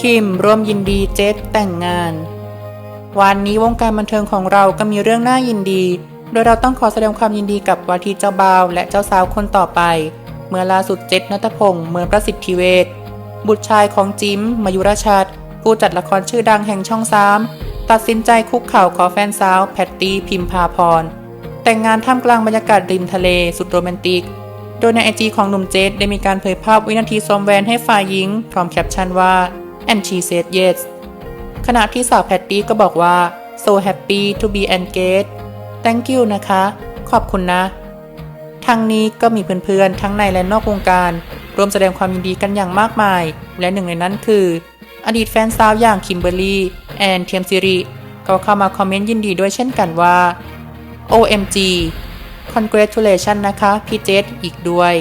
คิมร่วมยินดีเจษแต่งงาน วันนี้วงการบันเทิงของเราก็มีเรื่องน่ายินดี โดยเราต้องขอแสดงความยินดีกับวาทีเจ้าบ่าวและเจ้าสาวคนต่อไป เมื่อล่าสุดเจษนัทพงศ์เมืองประสิทธิเวชบุตรชายของจิมมายุรชาตผู้จัดละครชื่อดังแห่งช่องสามตัดสินใจคุกเข่าขอแฟนสาว แพตตี้พิมพาพร แต่งงานท่ามกลางบรรยากาศริมทะเลสุดโรแมนติก โดยในไอจีของหนุ่มเจษได้มีการเผยภาพวินาทีสวมแวนให้ฝ่ายหญิง พร้อมแคปชั่นว่า and she said yes ขณะที่สาวแพตตี้ก็บอกว่า so happy to be engaged thank you นะคะ ขอบคุณนะ ทั้งนี้ก็มีเพื่อนๆ ทั้งในและนอกวงการร่วมแสดงความยินดีกันอย่างมากมาย และหนึ่งในนั้นคือ อดีตแฟนสาวอย่างคิมเบอร์รี่แอนเทียมซิริก็เข้ามาคอมเมนต์ยินดีด้วยเช่นกันว่า OMG congratulation นะคะพี่เจษอีกด้วย